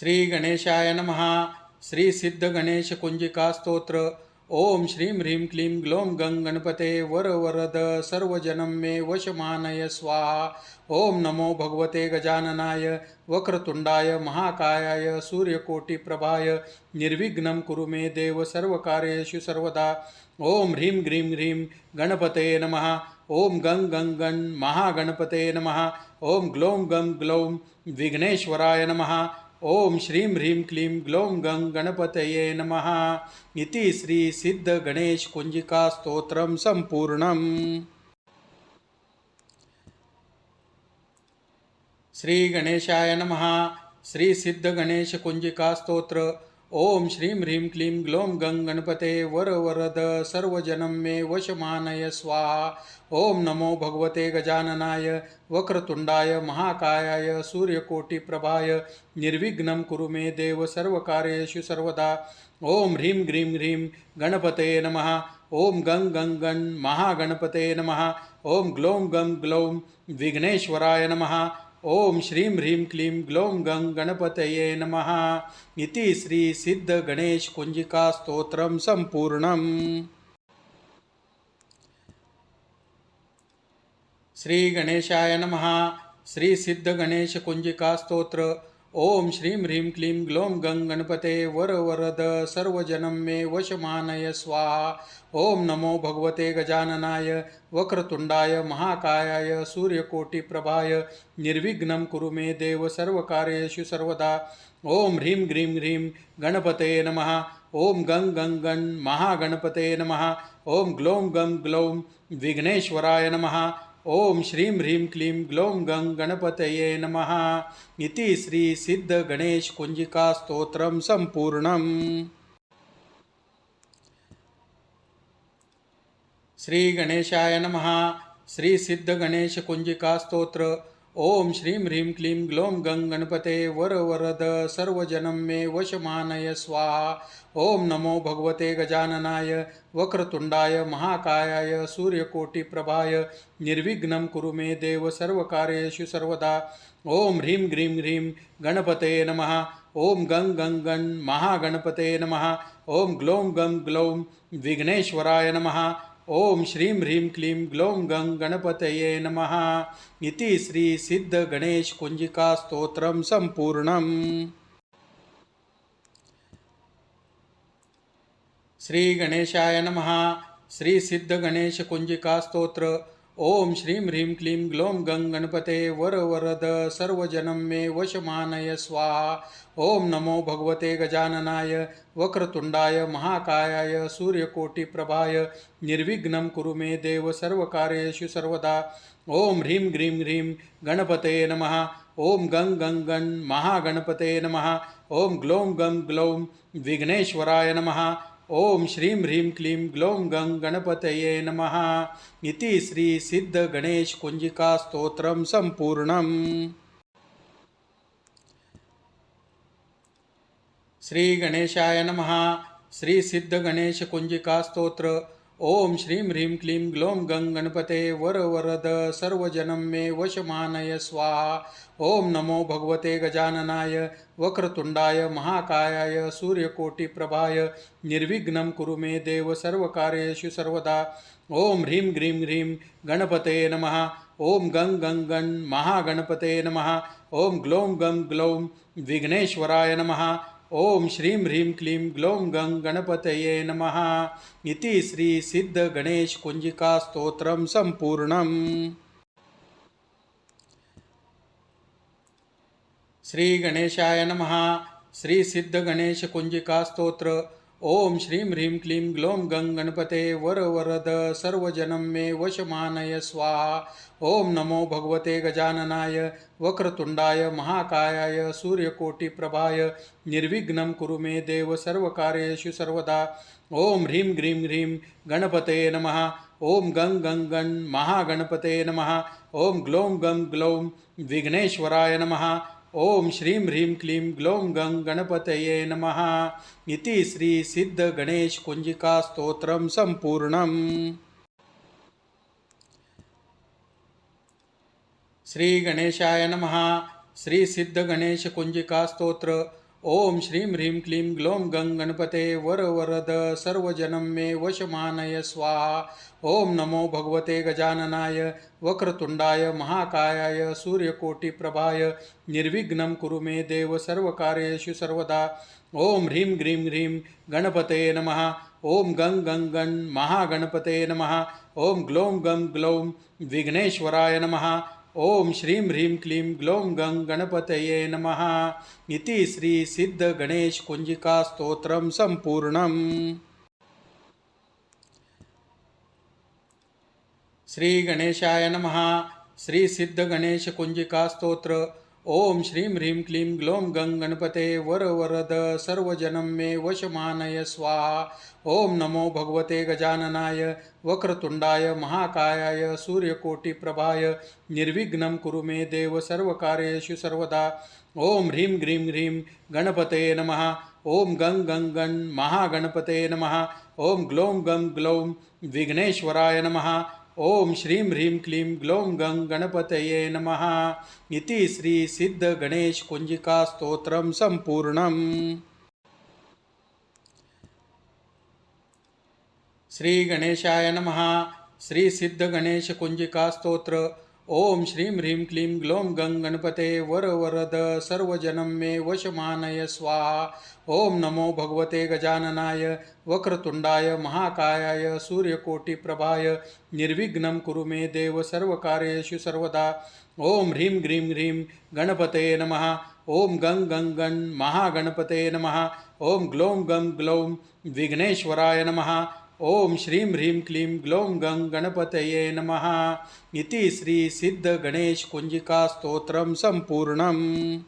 श्री गणेशाय नमः। श्री सिद्ध गणेश कुंजिका स्तोत्र ओम श्रीं ह्रीं क्लीं ग्लौं गं गणपते वर वरद सर्वजनं मे वशमानय स्वाहा। ओम नमो भगवते गजाननाय वक्रतुंडाय महाकायाय, सूर्यकोटिप्रभाय, निर्विघ्नं कुरु मे देव सर्वकार्येषु सर्वदा। ओम ह्रीं ग्रीं ह्रीं गणपते नमः। ओम गं गं गं महागणपते नमः। ओम ग्लौं गं ग्लौं विघ्नेश्वराय नमः। ओम श्रीं ह्रीं क्लीं ग्लौं गं गणपतये नमः। इति श्री सिद्ध गणेश कुंजिका स्तोत्रम संपूर्णम श्री गणेशाय नमः। श्री सिद्ध गणेश कुंजिका स्तोत्र ओम श्रीं ह्रीं क्लीं ग्लौं गं गणपते वर वरद सर्वजनं मे वशमानय स्वाहा। ओम नमो भगवते गजाननाय वक्रतुंडाय महाकायाय सूर्यकोटिप्रभाय निर्विघ्नं कुरु मे देव सर्वकार्येषु सर्वदा। ओम ह्रीं ग्रीं ह्रीं गणपते नमः। ओम गं गं गं महागणपते नमः। ओम ग्लौं गं ग्लौं विघ्नेश्वराय नमः। ओम श्रीं ह्रीं क्लीं ग्लौं गं गणपतये नमः। इति श्री सिद्ध गणेश कुंजिका स्तोत्रम संपूर्णम श्री गणेशाय नमः। श्री सिद्ध गणेश कुंजिका स्तोत्र ओम श्रीं ह्रीं क्लीं ग्लौं गं गणपते वर वरद सर्वजनं मे वशमानय स्वाहा। ओम नमो भगवते गजाननाय, वक्रतुंडाय, महाकायाय, सूर्यकोटिप्रभाय, निर्विघ्नं कुरु मे देव सर्वकार्येषु सर्वदा। ओम ह्रीं ग्रीं ह्रीं गणपते नमः। ओम गं गं गं महागणपते नमः। ओम ग्लौं गं ग्लौं विघ्नेश्वराय नमः। ओम श्रीं ह्रीं क्लीं ग्लौं गं गणपतये नमः। इति श्री सिद्ध गणेश कुंजिका स्तोत्रम संपूर्णम श्री गणेशाय नमः। श्री सिद्ध गणेश कुंजिका स्तोत्र ओम श्रीं ह्रीं क्लीं ग्लौं गं गणपते वर वरद सर्वजनं मे वशमानय स्वाहा। ओम नमो भगवते गजाननाय वक्रतुंडाय महाकायाय सूर्यकोटिप्रभाय निर्विघ्नं कुरु मे देव सर्वकार्येषु सर्वदा। ओम ह्रीं ग्रीं ह्रीं गणपते नमः। ओम गं गं गं महागणपते नमः। ओम ग्लौं गं ग्लौं विघ्नेश्वराय नमः। ओम श्रीं ह्रीं क्लीं ग्लौं गं गणपतये नमः। इति श्री सिद्ध गणेश कुंजिका स्तोत्रम संपूर्णम श्री गणेशाय नमः। श्री सिद्ध गणेश कुंजिका स्तोत्र ओम श्रीं ह्रीं क्लीं ग्लौं गं गणपते वर वरद सर्वजनं मे वशमानय स्वाहा। ओम नमो भगवते गजाननाय वक्रतुंडाय महाकायाय सूर्यकोटिप्रभाय निर्विघ्नं कुरु मे देव सर्वकार्येषु सर्वदा। ओम ह्रीं ग्रीं ह्रीं गणपते नमः। ओम गं गं गं महागणपते नमः। ओम ग्लौं गं ग्लौं विघ्नेश्वराय नमः। ओम श्रीं ह्रीं क्लीं ग्लौं गं गणपत नम। इति श्री सिद्ध गणेश कुंजिका स्तोत्रम संपूर्णम श्री गणेशाय नमः। श्री सिद्ध गणेश कुंजिका स्तोत्र ओम श्रीं ह्रीं क्लीं ग्लौं गं गणपते वर वरद सर्वजनं मे वशमानय स्वाहा। ओम नमो भगवते गजाननाय वक्रतुंडाय महाकायाय सूर्यकोटिप्रभाय निर्विघ्नं कुरु मे देव सर्वकार्येषु सर्वदा। ओम ह्रीं ग्रीं ह्रीं गणपते नमः। ओम गं गं गं महागणपते नमः। ओम ग्लौं गं ग्लौं विघ्नेश्वराय नमः। ओम श्रीं ह्रीं क्लीं ग्लौं गं गणपतये नमः। इति श्री सिद्ध गणेश कुंजिका स्तोत्रम संपूर्णम श्री गणेशाय नमः। श्री सिद्ध गणेश कुंजिका स्तोत्र ओम श्रीं ह्रीं क्लीं ग्लौं गं गणपते वर वरद सर्वजनं मे वशमानय स्वाहा। ओम नमो भगवते गजाननाय वक्रतुंडाय महाकायाय सूर्यकोटिप्रभाय निर्विघ्नं कुरु मे देव सर्वकार्येषु सर्वदा। ओम ह्रीं ग्रीं ह्रीं गणपते नमः। ओम गं गं गं महागणपते नमः। ओम ग्लौं गं ग्लौं विघ्नेश्वराय नमः। ओम श्रीं ह्रीं क्लीं ग्लौं गं गणपतये नमः। इति श्री सिद्ध गणेश कुंजिका स्तोत्रम संपूर्णम श्री गणेशाय नमः। श्री सिद्ध गणेश कुंजिका स्तोत्र ॐ श्रीं ह्रीं क्लीं ग्लौं गं गणपते वर वरद सर्वजनं मे वशमानय स्वाहा। ॐ नमो भगवते गजाननाय वक्रतुण्डाय महाकायाय, सूर्यकोटिप्रभाय, निर्विघ्नं कुरु मे देव सर्वकार्येषु सर्वदा। ॐ ह्रीं ग्रीं ह्रीं गणपते नमः। ॐ गं गं गं महागणपते नमः। ॐ ग्लौं गं ग्लौं विघ्नेश्वराय नमः। ॐ श्रीं ह्रीं क्लीं ग्लौं गं गणपतये नमः। इति श्रीसिद्धगणेशकुञ्जिकास्तोत्रं सम्पूर्णम्। श्रीगणेशाय नमः। श्रीसिद्धगणेशकुञ्जिकास्तोत्र ॐ श्रीं ह्रीं क्लीं ग्लौं गं गणपते वर वरद सर्वजनं मे वशमानय स्वाहा। ॐ नमो भगवते गजाननाय वक्रतुण्डाय महाकायाय सूर्यकोटिप्रभाय निर्विघ्नं कुरु मे देव सर्वकार्येषु सर्वदा। ॐ ह्रीं ग्रीं ह्रीं गणपते नमः। ॐ गं गं गं महागणपते नमः। ॐ ग्लौं गं ग्लौं विघ्नेश्वराय नमः। ॐ श्रीं ह्रीं क्लीं ग्लौं गं गणपतये नमः। इति श्रीसिद्धगणेशकुञ्जिकास्तोत्रं सम्पूर्णम्। श्रीगणेशाय नमः। श्रीसिद्धगणेशकुञ्जिकास्तोत्र ॐ श्रीं ह्रीं क्लीं ग्लौं गं गणपते वर वरद सर्वजनं मे वशमानय स्वाहा। ॐ नमो भगवते गजाननाय वक्रतुण्डाय महाकायाय सूर्यकोटिप्रभाय निर्विघ्नं कुरु मे देव सर्वकार्येषु सर्वदा। ॐ ह्रीं ग्रीं ह्रीं गणपते नमः। ॐ गं गं गं महागणपते नमः। ॐ ग्लौं गं ग्लौं विघ्नेश्वराय नमः। ॐ श्रीं ह्रीं क्लीं ग्लौं गं गणपतये नमः। इति श्रीसिद्धगणेशकुञ्जिकास्तोत्रं सम्पूर्णम्।